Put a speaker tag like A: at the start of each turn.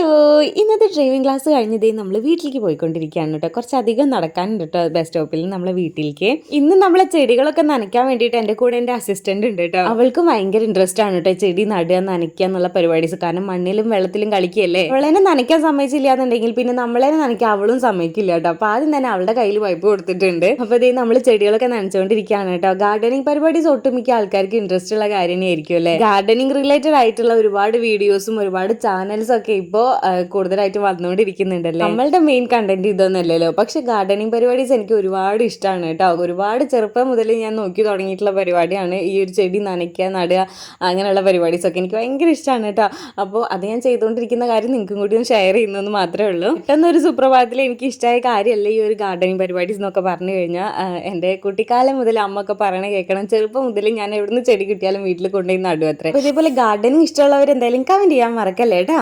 A: Hello ഇന്നത്തെ driving class കഴിഞ്ഞതേ നമ്മൾ വീട്ടിലേക്ക് പോയിക്കൊണ്ടിരിക്കുകയാണ് കേട്ടോ. കുറച്ചധികം നടക്കാനുണ്ട് കേട്ടോ ബസ് സ്റ്റോപ്പിൽ നമ്മളെ വീട്ടിലേക്ക്. ഇന്ന് നമ്മളെ ചെടികളൊക്കെ നനയ്ക്കാൻ വേണ്ടിയിട്ട് എന്റെ കൂടെ എന്റെ അസിസ്റ്റന്റ് ഉണ്ട് കേട്ടോ. അവൾക്ക് ഭയങ്കര ഇൻട്രസ്റ്റ് ആണ് കേട്ടോ ചെടി നടുക നനയ്ക്കുക എന്നുള്ള പരിപാടീസ്. കാരണം മണ്ണിലും വെള്ളത്തിലും കളിക്കുകയല്ലേ? അവളെന്നെ നനയ്ക്കാൻ സമ്മതിച്ചില്ല എന്നുണ്ടെങ്കിൽ പിന്നെ നമ്മളെ നനയ്ക്കാൻ അവളും സമ്മതിക്കില്ല കേട്ടോ. അപ്പോൾ ആദ്യം തന്നെ അവളുടെ കയ്യിൽ പൈപ്പ് കൊടുത്തിട്ടുണ്ട്. അപ്പോൾ ഇതേ നമ്മൾ ചെടികളൊക്കെ നനച്ചുകൊണ്ടിരിക്കുകയാണ് കേട്ടോ. ഗാർഡനിങ് പരിപാടീസ് ഒട്ടുമിക്ക ആൾക്കാർക്ക് ഇൻട്രസ്റ്റ് ഉള്ള കാര്യം ആയിരിക്കും അല്ലേ? ഗാർഡനിങ് റിലേറ്റഡ് ആയിട്ടുള്ള ഒരുപാട് വീഡിയോസും ഒരുപാട് ചാനൽസ് ഒക്കെ ഇപ്പോൾ കൂടുതലായിട്ട് വന്നുകൊണ്ടിരിക്കുന്നുണ്ടല്ലേ? നമ്മളുടെ മെയിൻ കണ്ടന്റ് ഇതൊന്നല്ലല്ലോ. പക്ഷെ ഗാർഡനിങ് പരിപാടീസ് എനിക്ക് ഒരുപാട് ഇഷ്ടമാണ് കേട്ടോ. ഒരുപാട് ചെറുപ്പം മുതൽ ഞാൻ നോക്കി തുടങ്ങിയിട്ടുള്ള പരിപാടിയാണ്. ഈ ഒരു ചെടി നനയ്ക്കുക നടുക അങ്ങനെയുള്ള പരിപാടീസ് ഒക്കെ എനിക്ക് ഭയങ്കര ഇഷ്ടമാണ് കേട്ടോ. അപ്പോൾ അത് ഞാൻ ചെയ്തുകൊണ്ടിരിക്കുന്ന കാര്യം നിങ്ങൾക്കും കൂടി ഒന്ന് ഷെയർ ചെയ്യുന്നതെന്ന് മാത്രമേ ഉള്ളൂ. പെട്ടെന്നൊരു സുപ്രഭാതത്തിൽ എനിക്ക് ഇഷ്ടമായ കാര്യമല്ല ഈ ഒരു ഗാർഡനിങ് പരിപാടീസ് എന്നൊക്കെ പറഞ്ഞു കഴിഞ്ഞാൽ എന്റെ കുട്ടിക്കാലം മുതൽ അമ്മ ഒക്കെ പറയണ കേൾക്കണം. ചെറുപ്പം മുതൽ ഞാൻ എവിടുന്ന് ചെടി കിട്ടിയാലും വീട്ടിൽ കൊണ്ടുപോയി നടുവത്രേ അതേപോലെ ഗാർഡനിങ് ഇഷ്ടമുള്ളവർ എന്തായാലും കമന്റ് ചെയ്യാൻ മറക്കല്ലേ കേട്ടോ?